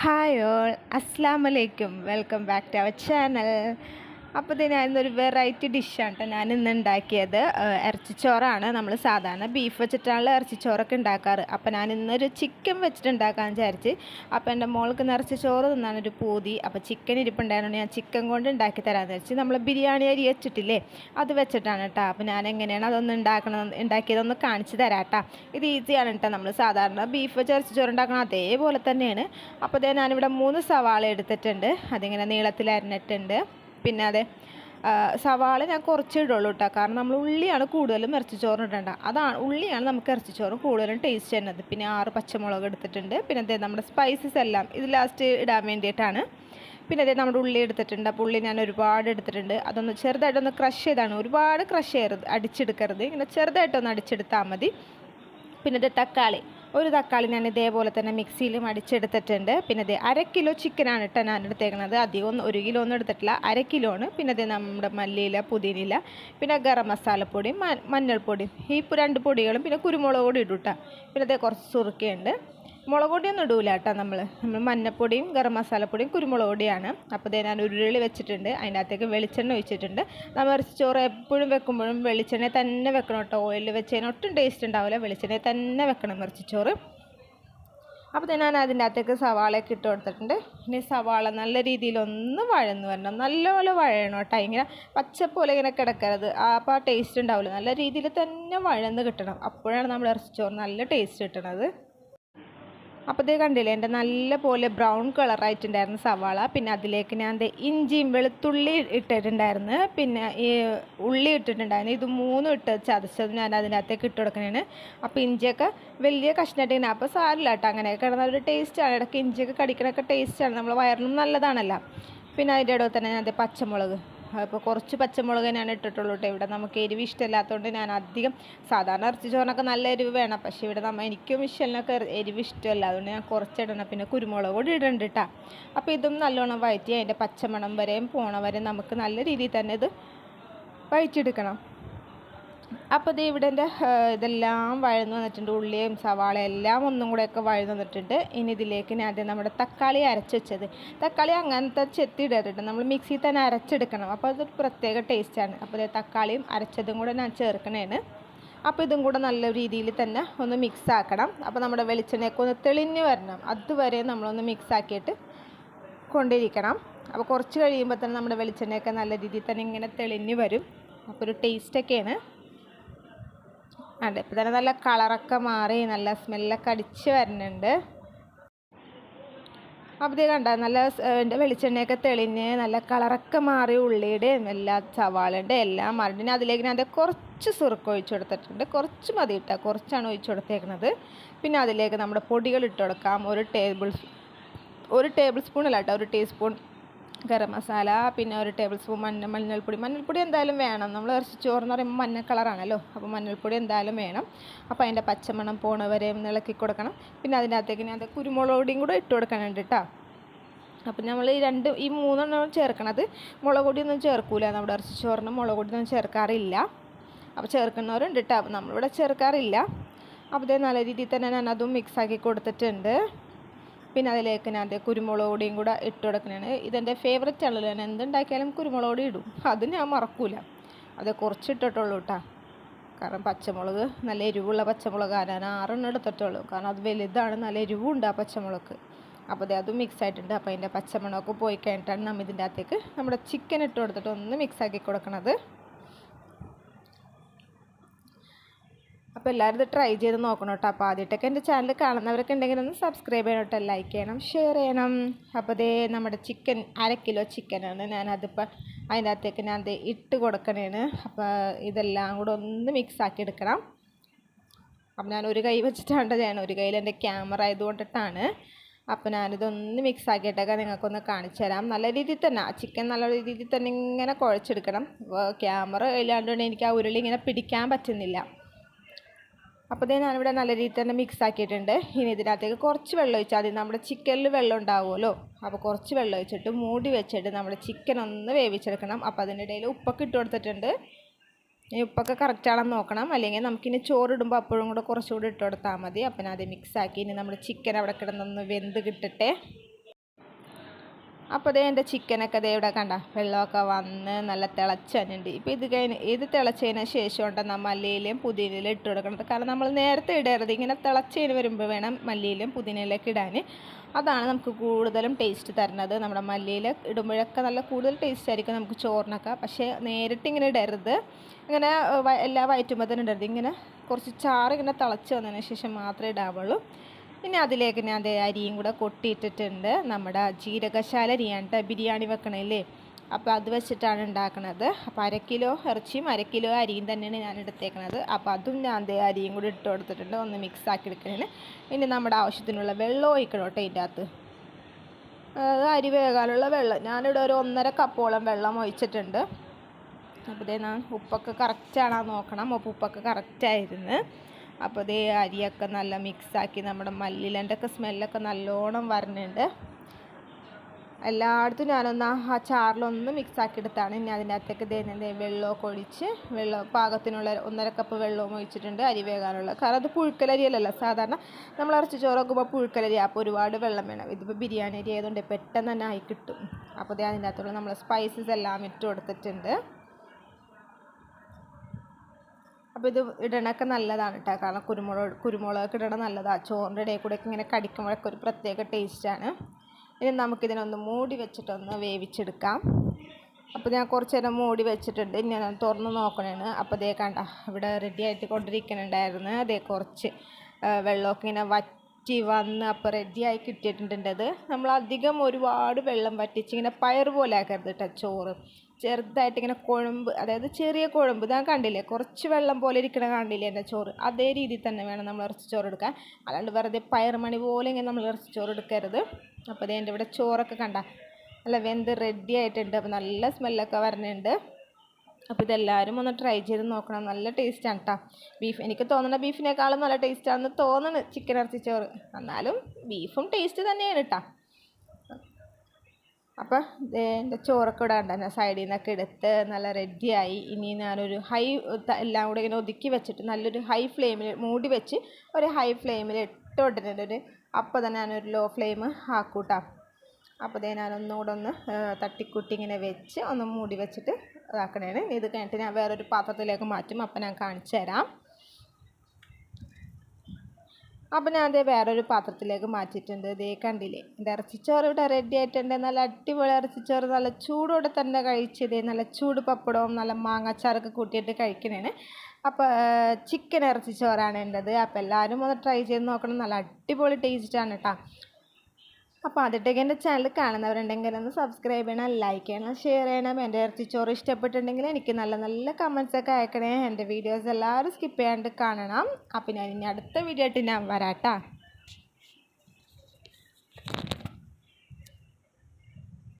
Hi all അസ്സാം വലൈക്കും welcome back to our channel അപ്പോൾ ഇത് ഞാൻ ഇന്നൊരു വെറൈറ്റി ഡിഷാണ് കേട്ടോ ഞാൻ ഇന്ന് ഉണ്ടാക്കിയത് ഇറച്ചിച്ചോറാണ്. നമ്മൾ സാധാരണ ബീഫ് വെച്ചിട്ടാണല്ലോ ഇറച്ചിച്ചോറൊക്കെ ഉണ്ടാക്കാറ് അപ്പോൾ ഞാൻ ഇന്നൊരു ചിക്കൻ വെച്ചിട്ട് ഉണ്ടാക്കാമെന്ന് വിചാരിച്ച്. അപ്പോൾ എന്റെ മോൾക്ക് നിറച്ച് ചോറ് തിന്നാണ് ഒരു പൂതി അപ്പോൾ ചിക്കൻ ഇരിപ്പുണ്ടായതുകൊണ്ട് ഞാൻ ചിക്കൻ കൊണ്ട് ഉണ്ടാക്കി തരാമെന്ന് വെച്ച് നമ്മൾ ബിരിയാണി അരി വെച്ചിട്ടില്ലേ? അത് വെച്ചിട്ടാണ് കേട്ടോ അപ്പോൾ ഞാൻ എങ്ങനെയാണ് അതൊന്ന് ഉണ്ടാക്കണം ഉണ്ടാക്കിയതൊന്ന് കാണിച്ച് തരാം കേട്ടോ ഇത് ഈസിയാണ് കേട്ടോ നമ്മൾ സാധാരണ ബീഫ് വെച്ച് ഇറച്ചിച്ചോറ് ഉണ്ടാക്കണം അതേപോലെ തന്നെയാണ്. അപ്പോൾ ഇതേ ഞാനിവിടെ മൂന്ന് സവാള എടുത്തിട്ടുണ്ട്. അതിങ്ങനെ നീളത്തിൽ അരിഞ്ഞിട്ടുണ്ട് പിന്നെ അതെ സവാള ഞാൻ കുറച്ച് ഇടുള്ളൂ കേട്ടോ കാരണം നമ്മൾ ഉള്ളിയാണ് കൂടുതലും ഇറച്ചിച്ചോറിന് ഇടേണ്ട. അതാണ് ഉള്ളിയാണ് നമുക്ക് ഇറച്ചിച്ചോറ് കൂടുതലും ടേസ്റ്റ് ചെയ്യുന്നത്. പിന്നെ ആറ് പച്ചമുളക് എടുത്തിട്ടുണ്ട്. പിന്നെ അതേ നമ്മുടെ സ്പൈസസ് എല്ലാം ഇത് ലാസ്റ്റ് ഇടാൻ വേണ്ടിയിട്ടാണ്. പിന്നെ അതേ നമ്മുടെ ഉള്ളി എടുത്തിട്ടുണ്ട്. അപ്പോൾ ഉള്ളി ഞാൻ ഒരുപാട് എടുത്തിട്ടുണ്ട്. അതൊന്ന് ചെറുതായിട്ടൊന്ന് ക്രഷ് ചെയ്താണ്. ഒരുപാട് ക്രഷ് ചെയ്യരുത് അടിച്ചെടുക്കരുത്. ഇങ്ങനെ ചെറുതായിട്ടൊന്ന് അടിച്ചെടുത്താൽ മതി. പിന്നെ ഇത് തക്കാളി. ഒരു തക്കാളി ഞാൻ ഇതേപോലെ തന്നെ മിക്സിയിൽ അടിച്ചെടുത്തിട്ടുണ്ട്. പിന്നെ ഇത് അര കിലോ ചിക്കനാണ് കേട്ടോ ഞാൻ എടുത്തേക്കുന്നത് അധികം ഒരു കിലോ ഒന്നും എടുത്തിട്ടില്ല. അര കിലോ ആണ് പിന്നെ ഇത് നമ്മുടെ മല്ലിയില പുതിനില പിന്നെ ഗരം മസാലപ്പൊടിയും മഞ്ഞൾപ്പൊടിയും. മഞ്ഞൾപ്പൊടി ഈ രണ്ട് പൊടികളും പിന്നെ കുരുമുളക് പൊടി ഇടും കേട്ടോ പിന്നെ ഇത് കുറച്ച് സുറുക്കയുണ്ട്. മുളക് പൊടിയൊന്നും ഇടൂല കേട്ടോ നമ്മൾ നമ്മൾ മഞ്ഞപ്പൊടിയും ഗരം മസാലപ്പൊടിയും കുരുമുളക് പൊടിയാണ് അപ്പോൾ ഇതേ ഞാൻ ഉരുളി വെച്ചിട്ടുണ്ട്. അതിന്റെ അകത്തേക്ക് വെളിച്ചെണ്ണ ഒഴിച്ചിട്ടുണ്ട്. നമ്മൾ ഇറച്ചി ചോറ് എപ്പോഴും വെക്കുമ്പോഴും വെളിച്ചെണ്ണ തന്നെ വെക്കണം കേട്ടോ. ഓയിലിൽ വെച്ചതിന് ഒട്ടും ടേസ്റ്റ് ഉണ്ടാവില്ല. വെളിച്ചെണ്ണ തന്നെ വെക്കണം ഇറച്ചി ചോറ്. അപ്പോൾ ഞാൻ അതിന്റെ അകത്തേക്ക് സവാളയൊക്കെ ഇട്ട് കൊടുത്തിട്ടുണ്ട്. ഇനി സവാള നല്ല രീതിയിൽ ഒന്ന് വഴന്ന് വരണം. നല്ലപോലെ വഴയണം കേട്ടോ. ഇങ്ങനെ പച്ചപ്പോലെ ഇങ്ങനെ കിടക്കരുത്. അപ്പോൾ ആ ടേസ്റ്റ് ഉണ്ടാവില്ല. നല്ല രീതിയിൽ തന്നെ വഴന്ന് കിട്ടണം. അപ്പോഴാണ് നമ്മൾ ഇറച്ചിച്ചോറ് നല്ല ടേസ്റ്റ് കിട്ടണത്. അപ്പോൾ ഇത് കണ്ടില്ലേ? എന്റെ നല്ല പോലെ ബ്രൗൺ കളറായിട്ടുണ്ടായിരുന്നു സവാള. പിന്നെ അതിലേക്ക് ഞാൻ ഇഞ്ചിയും വെളുത്തുള്ളി ഇട്ടിട്ടുണ്ടായിരുന്നു. പിന്നെ ഈ ഉള്ളി ഇട്ടിട്ടുണ്ടായിരുന്നു. ഇത് മൂന്നും ഇട്ട് ചതച്ചത് ഞാൻ അതിനകത്തേക്ക് ഇട്ട് കൊടുക്കണേന്. അപ്പോൾ ഇഞ്ചിയൊക്കെ വലിയ കഷ്ണമായിട്ട് ഇങ്ങനെ അപ്പോൾ സാരില്ല കേട്ടോ അങ്ങനെ. കിടന്ന ഒരു ടേസ്റ്റാണ് ഇടയ്ക്ക് ഇഞ്ചിയൊക്കെ കടിക്കണൊക്കെ ടേസ്റ്റാണ് നമ്മൾ വയറിനും നല്ലതാണല്ലോ. പിന്നെ അതിന്റെ ഇടയിൽ തന്നെ ഞാൻ പച്ചമുളക്. അപ്പോൾ കുറച്ച് പച്ചമുളക് ഞാൻ ഇട്ടിട്ടുള്ളൂ കേട്ടോ ഇവിടെ നമുക്ക് എരിവ് ഇഷ്ടമില്ലാത്തതുകൊണ്ട് ഞാൻ അധികം സാധാരണ ഇറച്ചി ചോറിനൊക്കെ നല്ല എരിവ് വേണം. പക്ഷേ ഇവിടെ നമ്മൾ എനിക്കും മിഷലിനൊക്കെ എരിവ് ഇഷ്ടമല്ല. അതുകൊണ്ട് ഞാൻ കുറച്ച് കുറച്ചിടണം. പിന്നെ കുരുമുളക് കൂടി ഇടുന്നുണ്ട് കേട്ടോ അപ്പോൾ ഇതും നല്ലോണം വഴറ്റി അതിന്റെ പച്ചമണം വരെയും പോണ വരെ നമുക്ക് നല്ല രീതിയിൽ തന്നെ ഇത് വഴറ്റിയെടുക്കണം. അപ്പോൾ ഇത് ഇവിടെ എന്റെ ഇതെല്ലാം വഴന്ന് വന്നിട്ടുണ്ട്. ഉള്ളിയും സവാള എല്ലാം ഒന്നും കൂടെയൊക്കെ വഴന്ന് വന്നിട്ടുണ്ട്. ഇനി ഇതിലേക്ക് ഞാൻ ആദ്യം നമ്മുടെ തക്കാളി അരച്ച് വെച്ചത്. തക്കാളി അങ്ങനത്തെ ചെത്തി ഇടരുത് നമ്മൾ മിക്സിയിൽ തന്നെ അരച്ചെടുക്കണം. അപ്പോൾ അതൊരു പ്രത്യേക ടേസ്റ്റാണ് അപ്പോൾ തക്കാളിയും അരച്ചതും കൂടെ ഞാൻ ചേർക്കണേന് അപ്പോൾ ഇതും കൂടെ നല്ല രീതിയിൽ തന്നെ ഒന്ന് മിക്സ് ആക്കണം. അപ്പോൾ നമ്മുടെ വെളിച്ചെണ്ണയൊക്കെ ഒന്ന് തെളിഞ്ഞ് വരണം. അതുവരെ നമ്മളൊന്ന് മിക്സ് ആക്കിയിട്ട് കൊണ്ടിരിക്കണം. അപ്പോൾ കുറച്ച് കഴിയുമ്പോൾ തന്നെ നമ്മുടെ വെളിച്ചെണ്ണയൊക്കെ നല്ല രീതിയിൽ തന്നെ ഇങ്ങനെ തെളിഞ്ഞ് വരും. അപ്പോൾ ഒരു ടേസ്റ്റൊക്കെയാണ് അതെ ഇപ്പം തന്നെ നല്ല കളറൊക്കെ മാറി നല്ല സ്മെല്ലൊക്കെ അടിച്ച് വരുന്നുണ്ട്. അപ്പോൾ ഇത് കണ്ട നല്ല വെളിച്ചെണ്ണയൊക്കെ തെളിഞ്ഞ് നല്ല കളറൊക്കെ മാറി ഉള്ളിയുടെയും എല്ലാ സവാളയുടെ എല്ലാം മാറി. അതിലേക്ക് ഞാൻ കുറച്ച് സുറുക്ക് ഒഴിച്ചു കൊടുത്തിട്ടുണ്ട്. കുറച്ച് മതി ഇട്ടാൽ കുറച്ചാണ് ഒഴിച്ചു കൊടുത്തേക്കുന്നത് പിന്നെ അതിലേക്ക് നമ്മുടെ പൊടികൾ ഇട്ട് കൊടുക്കാം. ഒരു ടേബിൾ ഒരു ടേബിൾ സ്പൂൺ അല്ല കേട്ടോ ഒരു ടീസ്പൂൺ ഗരം മസാല പിന്നെ ഒരു ടേബിൾ സ്പൂൺ മഞ്ഞ മഞ്ഞൾപ്പൊടി. മഞ്ഞൾപ്പൊടി എന്തായാലും വേണം. നമ്മൾ ഇറച്ചി ചോറെന്ന് പറയുമ്പോൾ മഞ്ഞ കളറാണല്ലോ അപ്പോൾ മഞ്ഞൾപ്പൊടി എന്തായാലും വേണം. അപ്പോൾ അതിന്റെ പച്ചമണം പോണ വരെ ഒന്ന് ഇളക്കി കൊടുക്കണം. പിന്നെ അതിനകത്തേക്ക് ഞാൻ അത് കുരുമുളക് പൊടിയും കൂടെ ഇട്ട് കൊടുക്കാനുണ്ട് കേട്ടോ. അപ്പം നമ്മൾ ഈ രണ്ട് ഈ മൂന്നെണ്ണം ചേർക്കണത്. മുളക് പൊടിയൊന്നും ചേർക്കൂല. നമ്മുടെ ഇറച്ചി ചോറിന് മുളക് പൊടിയൊന്നും ചേർക്കാറില്ല. അപ്പോൾ ചേർക്കുന്നവരുണ്ട് കേട്ടോ. നമ്മളിവിടെ ചേർക്കാറില്ല. അപ്പോൾ ഇതേ നല്ല രീതിയിൽ തന്നെ ഞാൻ അതും മിക്സ് ആക്കി കൊടുത്തിട്ടുണ്ട്. പിന്നെ അതിലേക്ക് ഞാൻ കുരുമുളക് പൊടിയും കൂടെ ഇട്ട് കൊടുക്കണതാണ് ഇതെന്റെ ഫേവററ്റ് ആണല്ലോ ഞാൻ എന്തുണ്ടാക്കിയാലും കുരുമുളക് പൊടി ഇടും. അത് ഞാൻ മറക്കൂല. അത് കുറച്ചിട്ടിട്ടുള്ളൂ കേട്ടോ കാരണം പച്ചമുളക് നല്ല എരിവുള്ള പച്ചമുളക്. ഞാൻ ആറെണ്ണം എടുത്തിട്ടുള്ളൂ. കാരണം അത് വലുതാണ് നല്ല എരിവുണ്ട് ആ പച്ചമുളക്. അപ്പോൾ ദേ അതും മിക്സ് ആയിട്ടുണ്ട്. അപ്പോൾ അതിന്റെ പച്ചമുളക് പോയി കഴിഞ്ഞിട്ടാണ് നമ്മൾ ഇതിന്റെ അകത്തേക്ക് നമ്മുടെ ചിക്കൻ ഇട്ട് കൊടുത്തിട്ട് ഒന്ന് മിക്സ് ആക്കി കൊടുക്കണത്. അപ്പോൾ എല്ലാവരും ഇത് ട്രൈ ചെയ്ത് നോക്കണം കേട്ടോ അപ്പോൾ ആദ്യമായിട്ടൊക്കെ എന്റെ ചാനൽ കാണുന്നവരൊക്കെ ഉണ്ടെങ്കിൽ ഒന്ന് സബ്സ്ക്രൈബ് ചെയ്യണം കേട്ടോ ലൈക്ക് ചെയ്യണം ഷെയർ ചെയ്യണം. അപ്പോൾ ദേ നമ്മുടെ ചിക്കൻ അര കിലോ ചിക്കനാണ് ഞാനതിപ്പോൾ അതിന്റെ അകത്തേക്ക് ഞാൻ ദേ ഇട്ട് കൊടുക്കണേന് അപ്പോൾ ഇതെല്ലാം കൂടെ ഒന്ന് മിക്സ് ആക്കി എടുക്കണം. അപ്പം ഞാൻ ഒരു കൈ വെച്ചിട്ടാണ് ഞാൻ ഒരു കയ്യിൽ എന്റെ ക്യാമറ ആയതുകൊണ്ടിട്ടാണ്. അപ്പോൾ ഞാനിതൊന്ന് മിക്സ് ആക്കിയിട്ടൊക്കെ നിങ്ങൾക്കൊന്ന് കാണിച്ചു തരാം. നല്ല രീതിയിൽ തന്നെ ആ ചിക്കൻ നല്ല രീതിയിൽ തന്നെ ഇങ്ങനെ കുഴച്ചെടുക്കണം. ക്യാമറ ഇല്ലാണ്ടുകൊണ്ട് എനിക്ക് ആ ഉരുളി ഇങ്ങനെ പിടിക്കാൻ പറ്റുന്നില്ല. അപ്പോൾ ഇതേ ഞാനിവിടെ നല്ല രീതിയിൽ തന്നെ മിക്സ് ആക്കിയിട്ടുണ്ട്. ഇനി ഇതിനകത്തേക്ക് കുറച്ച് വെള്ളം ഒഴിച്ചാൽ മതി. നമ്മുടെ ചിക്കനിൽ വെള്ളം ഉണ്ടാവുമല്ലോ? അപ്പോൾ കുറച്ച് വെള്ളം ഒഴിച്ചിട്ട് മൂടി വെച്ചിട്ട് നമ്മുടെ ചിക്കൻ ഒന്ന് വേവിച്ചെടുക്കണം. അപ്പോൾ അതിന്റെ ഇടയിൽ ഉപ്പൊക്കെ ഇട്ട് കൊടുത്തിട്ടുണ്ട്. ഇനി ഉപ്പൊക്കെ കറക്റ്റാണെന്ന് നോക്കണം. അല്ലെങ്കിൽ നമുക്കിനി ചോറിടുമ്പോൾ അപ്പോഴും കൂടെ കുറച്ചുകൂടി ഇട്ട് കൊടുത്താൽ മതി. അപ്പം അത് മിക്സ് ആക്കി. ഇനി നമ്മൾ ചിക്കൻ അവിടെ കിടന്നൊന്ന് വെന്ത് കിട്ടട്ടെ. അപ്പോൾ അതേ എന്റെ ചിക്കനൊക്കെ അതേ ഇവിടെ കണ്ട വെള്ളമൊക്കെ വന്ന് നല്ല തിളച്ചുണ്ട് ഇപ്പോൾ ഇത് കഴിഞ്ഞ് ഇത് തിളച്ചതിന് ശേഷം നമ്മൾ മല്ലിയിലും പുതിനയിലും ഇട്ട് കൊടുക്കണത്. കാരണം നമ്മൾ നേരത്തെ ഇടരുത് ഇങ്ങനെ തിളച്ചതിന് വരുമ്പോൾ വേണം മല്ലിയിലും പുതിനയിലൊക്കെ ഇടാൻ അതാണ് നമുക്ക് കൂടുതലും ടേസ്റ്റ് തരുന്നത്. നമ്മുടെ മല്ലിയിൽ ഇടുമ്പോഴൊക്കെ നല്ല കൂടുതൽ ടേസ്റ്റ് ആയിരിക്കും നമുക്ക് ചോറിനൊക്കെ. പക്ഷേ നേരിട്ട് ഇങ്ങനെ ഇടരുത്. ഇങ്ങനെ എല്ലാ വയറ്റുമ്പോൾ തന്നെ ഇടരുത്. ഇങ്ങനെ കുറച്ച് ചാറ് ഇങ്ങനെ തിളച്ച് വന്നതിന് ശേഷം മാത്രമേ ഇടാവുള്ളൂ. പിന്നെ അതിലേക്ക് ഞാൻ ദേ അരിയും കൂടെ കൊട്ടിയിട്ടിട്ടുണ്ട്. നമ്മുടെ ജീരകശാല അരിയാണ് ബിരിയാണി വെക്കണല്ലേ? അപ്പോൾ അത് വെച്ചിട്ടാണ് ഉണ്ടാക്കുന്നത് അപ്പോൾ അര കിലോ ഇറച്ചിയും അര കിലോ അരിയും തന്നെയാണ് ഞാൻ എടുത്തേക്കുന്നത് അപ്പോൾ അതും ഞാൻ ദേ അരിയും കൂടി ഇട്ട് കൊടുത്തിട്ടുണ്ട്. ഒന്ന് മിക്സ് ആക്കി എടുക്കുന്നതിന് പിന്നെ നമ്മുടെ ആവശ്യത്തിനുള്ള വെള്ളം ഒഴിക്കണം കേട്ടോ ഇതിന്റെ അകത്ത്. അത് അരി വേകാനുള്ള വെള്ളം. ഞാനിവിടെ ഒരു ഒന്നര കപ്പോളം വെള്ളം ഒഴിച്ചിട്ടുണ്ട്. അപ്പോൾ ഞാൻ ഉപ്പൊക്കെ കറക്റ്റാണോ നോക്കണം. അപ്പോൾ ഉപ്പൊക്കെ കറക്റ്റായിരുന്നു അപ്പോൾ ഇതേ അരിയൊക്കെ നല്ല മിക്സാക്കി നമ്മുടെ മല്ലിലന്റെ ഒക്കെ സ്മെല്ലൊക്കെ നല്ലോണം വരുന്നുണ്ട് എല്ലായിടത്തും ഞാനൊന്ന് ആ ചാറിലൊന്ന് മിക്സാക്കി എടുത്താണ് ഇനി അതിന്റെ അകത്തേക്ക് ഇതേ വെള്ളമൊക്കെ ഒഴിച്ച് വെള്ളം പാകത്തിനുള്ള ഒന്നര കപ്പ് വെള്ളവും ഒഴിച്ചിട്ടുണ്ട് അരി വേകാനുള്ള. കാരണം അത് പുഴുക്കലരിയല്ലല്ലോ സാധാരണ നമ്മൾ ഇറച്ചി ചോറൊക്കെ വെക്കുമ്പോൾ പുഴുക്കലരി അപ്പോൾ ഒരുപാട് വെള്ളം വേണം. ഇതിപ്പോൾ ബിരിയാണി അരി ആയതുകൊണ്ട് പെട്ടെന്ന് തന്നെ ആയി കിട്ടും. അപ്പോൾ അതേ അതിന്റെ അകത്തുള്ള നമ്മൾ സ്പൈസസ് എല്ലാം ഇട്ട് കൊടുത്തിട്ടുണ്ട്. അപ്പോൾ ഇത് ഇടണൊക്കെ നല്ലതാണ് കേട്ടോ കാരണം കുരുമുളക് കുരുമുളകൊക്കെ ഇടണ നല്ലതാണ് ചോറിന്റെ ഇടയിൽ കൂടെ ഇങ്ങനെ കടിക്കുമ്പോഴൊക്കെ ഒരു പ്രത്യേക ടേസ്റ്റാണ് ഇനി നമുക്കിതിനൊന്ന് മൂടി വെച്ചിട്ടൊന്ന് വേവിച്ചെടുക്കാം. അപ്പോൾ ഞാൻ കുറച്ച് നേരം മൂടി വെച്ചിട്ടുണ്ട്. ഞാൻ തുറന്ന് നോക്കണേണ്. അപ്പോൾ അതേ കണ്ട ഇവിടെ റെഡി ആയിട്ട് കൊണ്ടിരിക്കുന്നുണ്ടായിരുന്നു അതേ കുറച്ച് വെള്ളമൊക്കെ ഇങ്ങനെ വറ്റി വന്ന് അപ്പോൾ റെഡിയായി കിട്ടിയിട്ടുണ്ട് അത് നമ്മൾ അധികം ഒരുപാട് വെള്ളം വറ്റിച്ച് ഇങ്ങനെ പയർ പോലെ ആക്കരുത് കേട്ടോ ചോറ്. ചെറുതായിട്ട് ഇങ്ങനെ കുഴമ്പ് അതായത് ചെറിയ കുഴമ്പ്. ഞാൻ കണ്ടില്ലേ? കുറച്ച് വെള്ളം പോലെ ഇരിക്കണ കണ്ടില്ലേ എന്റെ ചോറ്? അതേ രീതിയിൽ തന്നെ വേണം നമ്മൾ ഇറച്ചി ചോറ് എടുക്കാൻ. അല്ലാണ്ട് വെറുതെ പയർ മണി പോലെ ഇങ്ങനെ നമ്മൾ ഇറച്ചി ചോറ് എടുക്കരുത്. അപ്പോൾ അതേ എന്റെ ഇവിടെ ചോറൊക്കെ കണ്ട. നല്ല വെന്ത് റെഡി ആയിട്ടുണ്ട്. അപ്പോൾ നല്ല സ്മെല്ലൊക്കെ വരുന്നുണ്ട് അപ്പോൾ ഇതെല്ലാവരും ഒന്ന് ട്രൈ ചെയ്ത് നോക്കണം. നല്ല ടേസ്റ്റാണ് കേട്ടോ ബീഫ് എനിക്ക് തോന്നുന്ന ബീഫിനേക്കാളും നല്ല ടേസ്റ്റാണെന്ന് തോന്നുന്നു ചിക്കൻ ഇറച്ചിച്ചോറ് എന്നാലും ബീഫും ടേസ്റ്റ് തന്നെയാണ് കേട്ടോ അപ്പോൾ എന്റെ ചോറൊക്കെ ഇവിടെ ഉണ്ട് ഞാൻ സൈഡിൽ നിന്നൊക്കെ എടുത്ത് നല്ല റെഡിയായി ഇനി ഞാനൊരു ഹൈ എല്ലാം കൂടെ ഇങ്ങനെ ഒതുക്കി വെച്ചിട്ട് നല്ലൊരു ഹൈ ഫ്ലെയിമിൽ മൂടി വെച്ച് ഒരു ഹൈ ഫ്ലെയിമിൽ ഇട്ട് ഒരു അപ്പോൾ തന്നെ ഞാനൊരു ലോ ഫ്ലെയിം ആക്കൂട്ടാം. അപ്പോൾ ഞാനൊന്നുകൂടെ ഒന്ന് തട്ടിക്കൂട്ടി ഇങ്ങനെ വെച്ച് ഒന്ന് മൂടി വെച്ചിട്ട് ഇതാക്കണേണ് ഇനി ഇത് കഴിഞ്ഞിട്ട് ഞാൻ വേറൊരു പാത്രത്തിലേക്ക് മാറ്റും. അപ്പം ഞാൻ കാണിച്ചു തരാം. അപ്പം ഞാൻ അതേ വേറൊരു പാത്രത്തിലേക്ക് മാറ്റിയിട്ടുണ്ട്. ഇതേ കണ്ടില്ലേ? എന്റെ ഇറച്ചിച്ചോറ് ഇവിടെ റെഡി ആയിട്ടുണ്ട്. നല്ല അടിപൊളി ഇറച്ചിച്ചോറ്. നല്ല ചൂടോടെ തന്നെ കഴിച്ചത് നല്ല ചൂട് പപ്പടവും നല്ല മാങ്ങാച്ചാറൊക്കെ കൂട്ടിയിട്ട് കഴിക്കണേന്. അപ്പോൾ ചിക്കൻ ഇറച്ചിച്ചോറാണ് എന്റെത് അപ്പോൾ എല്ലാവരും ഒന്ന് ട്രൈ ചെയ്ത് നോക്കണം. നല്ല അടിപൊളി ടേസ്റ്റാണ് കേട്ടോ അപ്പോൾ ആദ്യത്തേക്ക് എന്റെ ചാനൽ കാണുന്നവരുണ്ടെങ്കിൽ ഒന്ന് സബ്സ്ക്രൈബ് ചെയ്യണം ലൈക്ക് ചെയ്യണം ഷെയർ ചെയ്യണം. എന്റെ ഇറച്ചിച്ചോറ് ഇഷ്ടപ്പെട്ടിട്ടുണ്ടെങ്കിൽ എനിക്ക് നല്ല നല്ല കമൻസൊക്കെ അയക്കണേ. എന്റെ വീഡിയോസ് എല്ലാവരും സ്കിപ്പ് ചെയ്യാണ്ട് കാണണം. അപ്പോൾ ഞാൻ ഇനി അടുത്ത വീഡിയോ ആയിട്ട് ഞാൻ വരാട്ടാ